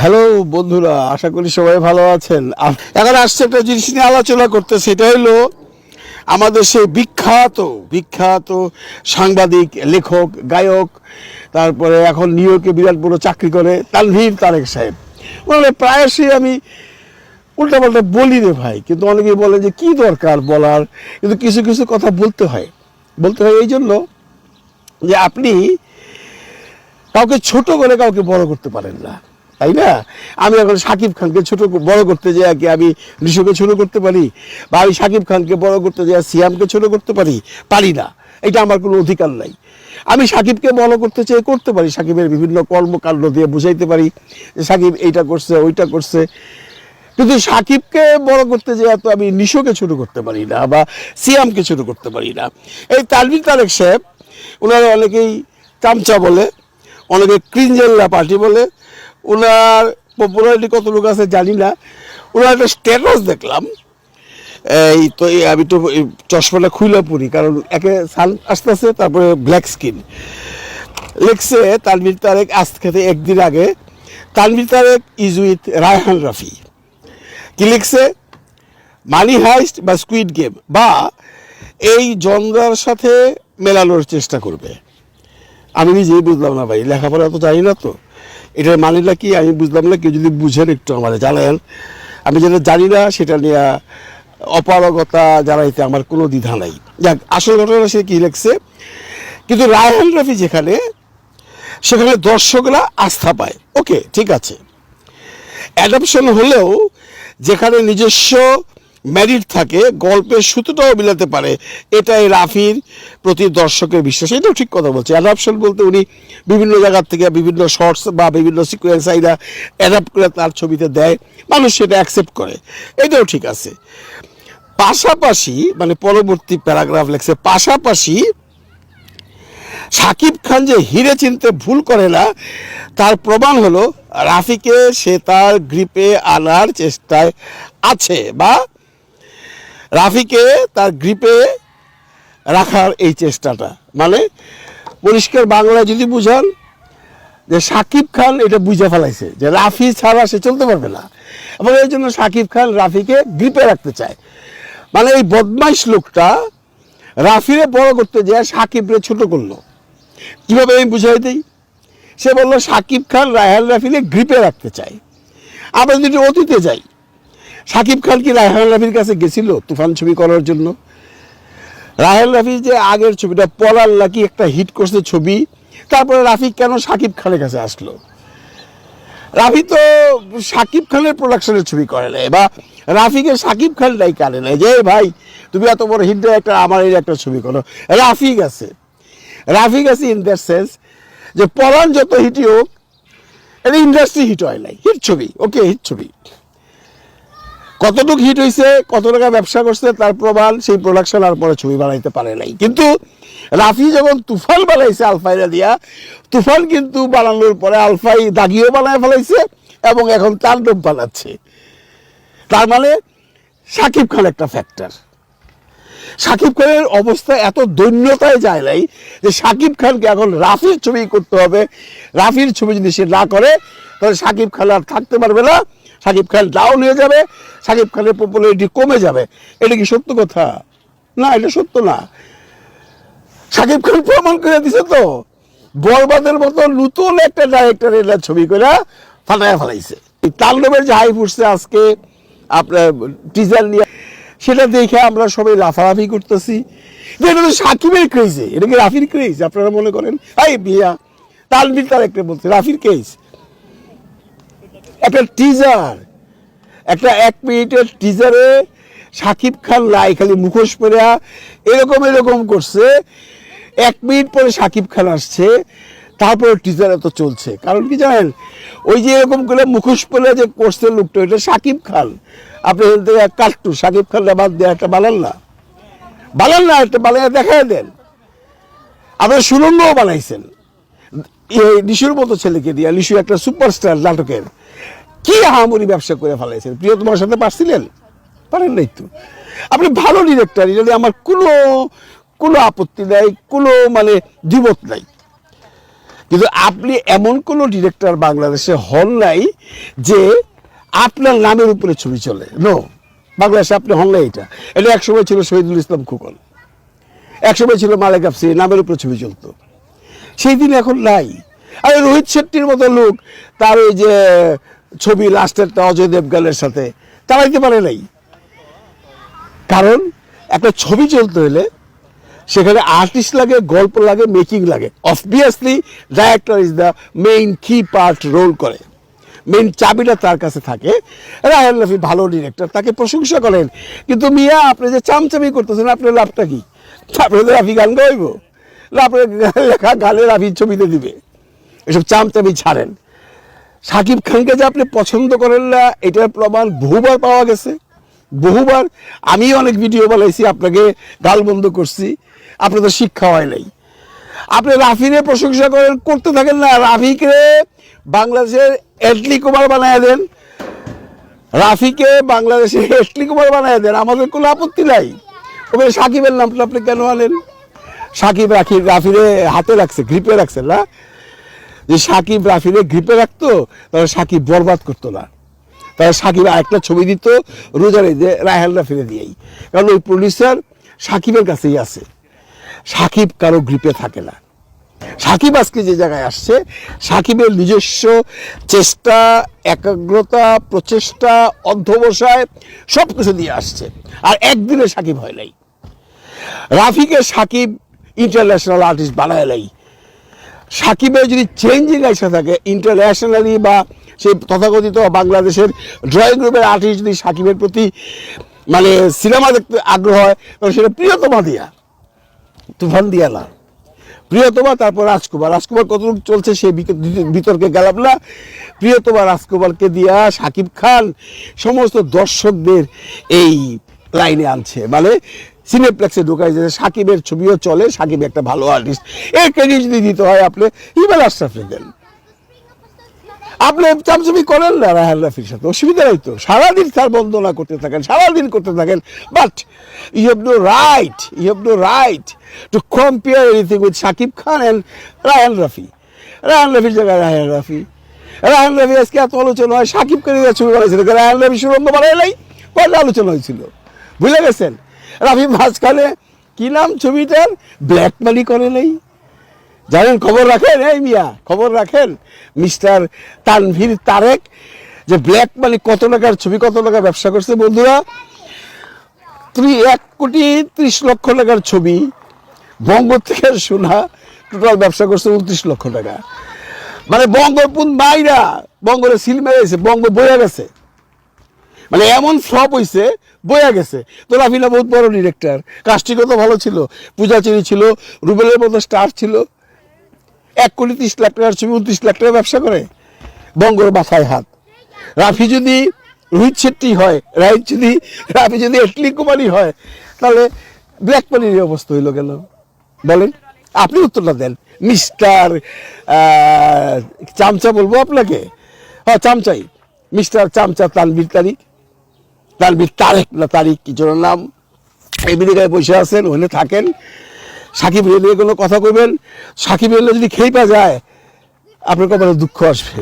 Hello বন্ধুরা, আশা করি সবাই ভালো আছেন। এখন আসছে একটা জিনিস নিয়ে আলোচনা করতে সেটা হলো আমাদের সেই বিখ্যাত বিখ্যাত সাংবাদিক, লেখক, গায়ক, তারপরে এখন নিউ ইয়র্কে বিরাট বড় চাকরি করে, তানভীর তারেক সাহেব। ওনারা প্রায়শই আমি উল্টাপাল্টা বলি রে ভাই, কিন্তু অনেকে বলে যে কি দরকার বলার, কিন্তু কিছু কিছু কথা বলতে হয়। বলতে হয় এই জন্য যে আপনি কাউকে ছোট করে কাউকে বড় করতে পারেন না। তাই না? আমি এখন সাকিব খানকে ছোট বড় করতে যাই কি আমি ঋষুকে ছোট করতে পারি বা আমি সাকিব খানকে বড় করতে যাই সিয়ামকে ছোট করতে পারি পারি না। এটা আমার কোনো অধিকার নাই। আমি সাকিবকে বড় করতে চাই, করতে পারি। সাকিবের বিভিন্ন কর্মকাণ্ড দিয়ে বুঝাইতে পারি যে সাকিব এইটা করছে, ওইটা করছে। কিন্তু সাকিবকে বড় করতে যে এত আমি নিশোকে ছোট করতে পারি না বা সিয়ামকে ছোট করতে পারি না। এই তালবির তারেক সাহেব ওনারা অনেকেই চামচা বলে, অনেকে ক্রিঞ্জেল্লা পার্টি বলে ওনার পপুলারিটি কত লোক আছে জানি না। ওনার একটা স্ট্যাটাস দেখলাম। এই তো আমি তো চশমাটা খুলে পড়ি কারণ একে সান আসতেছে, তারপরে ব্ল্যাক স্কিন লিখছে তানভীর তারেক আজ থেকে একদিন আগে। Tanvir Tarek is with Raihan Rafi. কি লিখছে? মানি হাইস্ট বা স্কুইড গেম বা এই জনরার সাথে মেলানোর চেষ্টা করবে। আমি নিজেই বুঝলাম না ভাই, লেখাপড়া তো জানি না তো। এটার মানেটা কি? আমি বুঝলাম না, কেউ যদি বুঝেন একটু আমাদের জানেন আমি যেটা জানি না, সেটা নিয়ে অপারগতা জানাইতে আমার কোনো দ্বিধা নাই। যাক, আসল ঘটনা সে কি লিখছে? কিন্তু রায়হান রফি যেখানে, সেখানে দর্শকরা আস্থা পায়। ওকে, ঠিক আছে। অ্যাডাপশন হলেও যেখানে নিজস্ব ম্যারিট থাকে, গল্পের সুতোটাও মিলাতে পারে। এটাই রাফির প্রতি দর্শকের বিশ্বাস। এটাও ঠিক কথা বলছে। অ্যাডাপশন বলতে উনি বিভিন্ন জায়গার থেকে বিভিন্ন শর্টস বা বিভিন্ন সিকোয়েন্স আইরা অ্যাডাপ্ট করে তার ছবিতে দেয়। মানুষ সেটা অ্যাকসেপ্ট করে। এটাও ঠিক আছে। পাশাপাশি মানে পরবর্তী প্যারাগ্রাফ লেখছে, পাশাপাশি সাকিব খান যে হিরে চিনতে ভুল করে না, তার প্রমাণ হলো রাফিকে সে তার গ্রিপে আনার চেষ্টায় আছে বা রাফিকে তার গ্রিপে রাখার এই চেষ্টাটা। মানে পরিষ্কার বাংলায় যদি বুঝান, যে সাকিব খান এটা বুঝে ফেলাইছে, যে রাফি ছাড়া সে চলতে পারবে না। এবং এই জন্য সাকিব খান রাফিকে গ্রিপে রাখতে চায়। মানে এই বদমাইশ লোকটা রাফিরে বড় করতে যায়, সাকিবরে ছোট করল। কীভাবে আমি বুঝাই দিই? সে বলল, সাকিব খান রায়হান রাফিকে গ্রিপে রাখতে চায়। আমরা যদি অতীতে যাই সাকিব খান কি রায়হান রাফির কাছে গেছিল তুফান ছবি করার জন্য? রায়হান রাফি যে আগের ছবিটা পলার নাকি একটা হিট করছে ছবি, তারপরে রাফি কেন সাকিব খানের কাছে আসলো? রাফি তো সাকিব খানের প্রোডাকশনের ছবি করে নাই, বা রাফিকে সাকিব খান নাই কানে নাই যে ভাই, তুমি এত বড় হিট একটা, আমার এই একটা ছবি করো। রাফি গেছে। রাফি গেছে ইন দ্যাট সেন্স যে, পলান যত হিটই হোক এটা ইন্ডাস্ট্রি হিট হয় নাই। হিট ছবি ওকে হিট ছবি। কতটুকু হিট হয়েছে কত টাকা ব্যবসা করছে, তার প্রমাণ সেই প্রোডাকশন আর পরে ছবি বানাইতে পারে নাই। কিন্তু রাফি যখন তুফান বানাইছে আলফাইরা দিয়া, তুফান কিন্তু বানানোর পরে আলফাই দাগিও বানায় ফেলাইছে এবং এখন তাণ্ডব বানাচ্ছে। তার মানে সাকিব খান একটা ফ্যাক্টর সাকিব খানের অবস্থা এত দৈন্যতায় যায় নাই যে সাকিব খানকে এখন রাফির ছবি করতে হবে। রাফির ছবি যদি সে না করে, তাহলে সাকিব খান আর থাকতে পারবে না। সাকিব খান ডাউন হয়ে যাবে, সাকিব খানের পপুলারিটি কমে যাবে। এটা কি সত্য কথা? না, এটা সত্য না। সাকিব খান প্রমাণ করে দিছে তো। বরবাদের মতো নতুন একটা ডাইরেক্টর এটা ছবি করে ফাটায় ফেলাইছে। তাণ্ডবের যে হাই ফুটছে আজকে, আপনার টিজার নিয়ে, সেটা দেখে আমরা সবাই লাফালাফি করতেছি। এটা তো সাকিবের ক্রেজে এটা কি রাফির ক্রেজ আপনারা মনে করেন? এই বিয়া তালবির তার একটা বলছে, রাফির ক্রেজ একটা টিজার একটা এক মিনিটের টিজারে সাকিব খান লাই খালি মুখোশ পরে এরকম এরকম করছে। এক মিনিট পরে সাকিব খান আসছে, তারপরে টিজার এত চলছে। কারণ কি জানেন, ওই যে এরকম করে মুখোশ পরে যে করছে লোকটা এটা সাকিব খান। আপনি থেকে কাট্টু সাকিব খান বাদ দিয়ে একটা বানান না। বানান না, একটা বানিয়ে দেখায় দেন। আপনার সুরঙ্গও বানাইছেন। লিশুর মতো ছেলেকে দিয়ে লিশু একটা সুপারস্টার নাটকের কি আহামরি ব্যবসা করে ফেলাইছেন? প্রিয়, তোমার সাথে পারছিলেন? পারেন নাই তো। আপনি ভালো ডিরেক্টর যদি আমার কোনো কোনো আপত্তি নাই, কোনো মানে দ্বিমত নাই। কিন্তু আপনি এমন কোনো ডিরেক্টর বাংলাদেশে হল নাই যে আপনার নামের উপরে ছবি চলে। নো বাংলাদেশে আপনি হল নাই এটা। এটা একসময় ছিল শহীদুল ইসলাম খুকন। একসময় ছিল মালেক আফসি, নামের উপরে ছবি চলতো। সেই দিন এখন নাই। আরে রোহিত শেট্টির মতো লোক, তার ওই যে ছবি লাস্টেরটা অজয় দেবগানের সাথে চালাইতে পারে নাই। কারণ একটা ছবি চলতে হলে সেখানে আর্টিস্ট লাগে, গল্প লাগে মেকিং লাগে। Obviously director is the main কি পার্ট রোল করে। মেইন চাবিটা তার কাছে থাকে। রায়হান রফি ভালো ডিরেক্টর তাকে প্রশংসা করেন। কিন্তু মিয়া, আপনি যে চামচামি করতেছেন, আপনার লাভটা কি? আপনি তো রাফি গান গাইব? লেখা গানে রাফির ছবিতে দিবে। এসব চামচামি ছাড়েন। সাকিব খানকে যে আপনি পছন্দ করেন না, এটার প্রমাণ বহুবার পাওয়া গেছে। বহুবার আমি অনেক ভিডিও বানাইছি, আপনাকে গালবন্ধ করছি। আপনার তো শিক্ষা হয় নাই। আপনি রাফিরে প্রশংসা করেন, করতে থাকেন না। রাফিকে বাংলাদেশের এটলি কুমার বানায় দেন। রাফিকে বাংলাদেশের এটলি কুমার বানায় দেন। আমাদের কোনো আপত্তি নাই। ওখানে সাকিবের নামটা আপনি কেন আনেন? সাকিব রাখি রাফিরে হাতে রাখছে গ্রিপে রাখছে না? যে সাকিব রাফিরে গ্রিপে রাখতো, তাহলে সাকিব বরবাদ করতো না। তাহলে সাকিব আরেকটা ছবি দিত, রোজারে যে রায়হান রাফিরে দিয়েই। কারণ ওই প্রডিউসার সাকিবের কাছেই আছে। সাকিব কারও গ্রিপে থাকে না। সাকিব আজকে যে জায়গায় আসছে, সাকিবের নিজস্ব চেষ্টা, একাগ্রতা, প্রচেষ্টা অধ্যবসায় সব কিছু দিয়ে আসছে। আর একদিনে সাকিব হয় নাই। রাফিকে সাকিব ইন্টারন্যাশনাল আর্টিস্ট বানায় নাই সাকিবের যদি চেঞ্জিং এসে থাকে ইন্টারন্যাশনালি বা সেই তথাকথিত বাংলাদেশের ড্রয়িং রুমের আর্টিস্ট যদি সাকিবের প্রতি মানে সিনেমা দেখতে আগ্রহ হয় তখন সেটা প্রিয়তমা দিয়া। তুফান দিয়া না। প্রিয়তমা তারপর রাজকুমার। রাজকুমার কতটুকু চলছে সেই বিক- বিতর্কে গেলাম না। প্রিয়তমা রাজকুমারকে দিয়া সাকিব খান সমস্ত দর্শকদের এই লাইনে আনছে। মানে সিনেপ্লেক্সে ঢোকায় যে সাকিবের ছবিও চলে, সাকিব একটা ভালো আর্টিস্ট এই ক্রেডিট যদি দিতে হয় আপনি, ইমেল আশরাফে দেন আপনি চামচামি করেন না রাহান রাফির সাথে, অসুবিধা নেই তো। সারাদিন তার বন্দনা করতে থাকেন, সারাদিন করতে থাকেন। But you have no right you have no right to compare anything with Shakib Khan and Rayan Rafi. Rayan রাফির জায়গায় রায়ান রাফি। রায়ান রাফি আজকে এত আলোচনা হয় সাকিব খান ছবি বানাইছিল রায়ান রাফি সুরঙ্গ বানাই নাই। কয়টা আলোচনা হয়েছিল। বুঝলে গেছেন? রাফি মাঝখানে। কি নাম ছবিটার? ব্ল্যাক করে নেই। জানেন, খবর রাখেন? এই মিয়া, খবর রাখেন? মিস্টার তানভীর তারেক, যে ব্ল্যাক মানি কত টাকার ছবি, কত টাকা ব্যবসা করছে, বন্ধুরা? তুমি এক কোটি ত্রিশ লক্ষ টাকার ছবি। বঙ্গ থেকে শোনা টোটাল ব্যবসা করছে উনত্রিশ লক্ষ টাকা। মানে বঙ্গপুন মাইরা, বঙ্গরে সিল মেরেছে, বঙ্গ বইয়া গেছে। মানে এমন ফ্লপ হইছে, বইয়া গেছে। তো রাফিনা বহুত বড় ডিরেক্টর কাস্টিংও তো ভালো ছিল। পূজাচেরি ছিল, রুবেলের মতো স্টার ছিল। এক কোটি তিরিশ লাখ টাকার ছবি, উনত্রিশ লাখ টাকা ব্যবসা করে। বঙ্গর মাথায় হাত। রাফি যদি রোহিত শেট্টি হয় রাইট যদি, রাফি যদি এটলি কুমারী হয়, তাহলে ব্ল্যাক মানির অবস্থা হইল গেল বলেন। আপনি উত্তরটা দেন। মিস্টার চামচা বলব আপনাকে? হ্যাঁ চামচাই। মিস্টার চামচা তানবীর তারিক তানবীর তারেক না তারিক কিছু নাম? আমেরিকায় বসে আছেন, ওখানে থাকেন। সাকিব নিয়ে কোনো কথা কইবেন? সাকিব এলে যদি খেয়ে পা যায়, আপনার কপালে দুঃখ আসবে।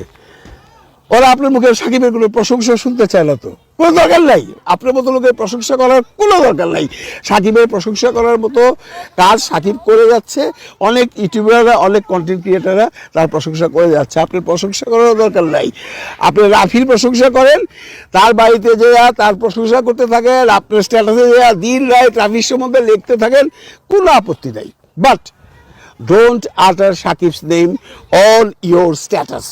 ওরা আপনার মুখে সাকিবের কোনো প্রশংসা শুনতে চায় না তো। কোনো দরকার নাই। আপনার মতো লোকের প্রশংসা করার কোনো দরকার নাই। সাকিবের প্রশংসা করার মতো কাজ সাকিব করে যাচ্ছে। অনেক ইউটিউবাররা, অনেক কন্টেন্ট ক্রিয়েটাররা তার প্রশংসা করে যাচ্ছে। আপনার প্রশংসা করার দরকার নাই। আপনি রাফির প্রশংসা করেন, তার বাড়িতে যে তার প্রশংসা করতে থাকেন, আপনার স্ট্যাটাসে যে দিন রায় ট্রাফিক সম্বন্ধে লিখতে থাকেন, কোনো আপত্তি নাই। But don't utter Shakib's name on your status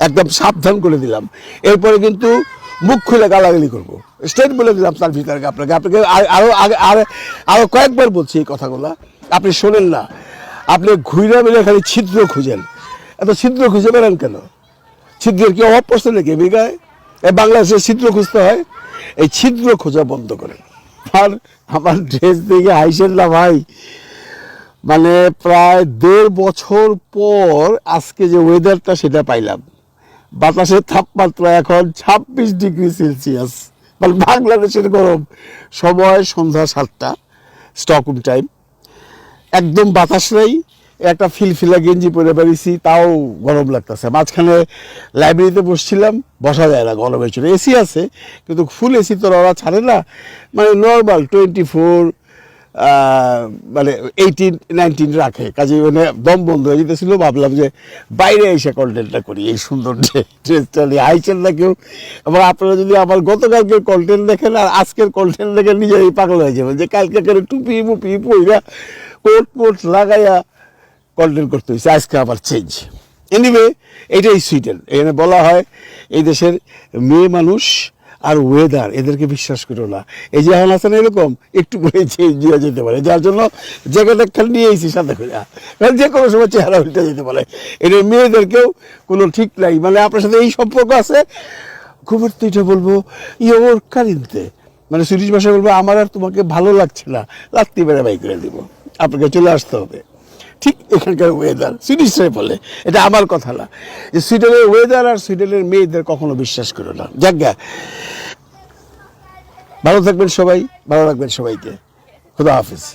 একদম সাবধান করে দিলাম। এরপরে কিন্তু মুখ খুলে গালাগালি করব। স্টেট বলে দিলাম তার ভিতরে আপনাকে। আপনাকে আর- আরও আগে, আর, আরও কয়েকবার বলছি এই কথাগুলো। আপনি শোনেন না। আপনি ঘুরে মিলে খালি ছিদ্র খুঁজেন। এত ছিদ্র খুঁজে বেড়ান কেন? ছিদ্রের কি অভাব পড়ছে নাকি বিঘায়? এই বাংলাদেশে ছিদ্র খুঁজতে হয়? এই ছিদ্র খোঁজা বন্ধ করেন। আর আমার ড্রেস দেখে হাইসেন না ভাই। মানে প্রায় দেড় বছর পর আজকে যে ওয়েদারটা সেটা পাইলাম। বাতাসের তাপমাত্রা এখন ছাব্বিশ ডিগ্রি সেলসিয়াস। মানে বাংলাদেশের গরম। সময় সন্ধ্যা সাতটা, স্টকহোম টাইম। একদম বাতাস নেই, একটা ফিলফিলা গেঞ্জি পরে বেরিয়েছি, তাও গরম লাগতেছে। মাঝখানে লাইব্রেরিতে বসছিলাম, বসা যায় না গরমের জন্য। এসি আছে, কিন্তু ফুল এসি তো ওরা ছাড়ে না। মানে নর্মাল টোয়েন্টি ফোর মানে এইটিন নাইনটিন রাখে। কাজে মানে দম বন্ধ হয়ে যেতেছিল, ভাবলাম যে বাইরে এসে কন্টেন্টটা করি, এই সুন্দর ড্রেসটা নিয়ে। আইছেন না কেউ? আবার আপনারা যদি আমার গতকালকের কন্টেন্ট দেখেন, আর আজকের কন্টেন্ট দেখে নিজেরই পাগল হয়ে যাবেন যে কালকে করে টুপি, মুপি, পইরা কোট কোট লাগাইয়া কন্টেন্ট করতে হয়েছে আজকে আবার চেঞ্জ এনিওয়ে এটাই সুইডেন এখানে বলা হয়, এই দেশের মেয়ে মানুষ আর ওয়েদার এদেরকে বিশ্বাস করো না। এই যে এখন আছেন এরকম, একটু করে চেঞ্জ হয়ে যেতে পারে। যার জন্য জ্যাকেট একখান নিয়ে এসেছি সাথে করে। কারণ যে কোনো সময় চেহারা উল্টে যেতে পারে। এটা মেয়েদেরকেও কোনো ঠিক নাই। মানে আপনার সাথে এই সম্পর্ক আছে? খুব তো এটা বলব, ইয়োর কারিনতে মানে সুইডিশ ভাষায় বলব, আমার আর তোমাকে ভালো লাগছে না। রাত্রি বেড়া বাই করে দিব। আপনাকে চলে আসতে হবে। ঠিক এখানকার ওয়েদার সুইডিশরাই বলে। এটা আমার কথা না। যে সুইডেনের ওয়েদার আর সুইডেনের মেয়েদের কখনো বিশ্বাস করো না। যাজ্ঞা ভালো থাকবেন সবাই, ভালো রাখবেন সবাইকে। খুদা হাফিজ।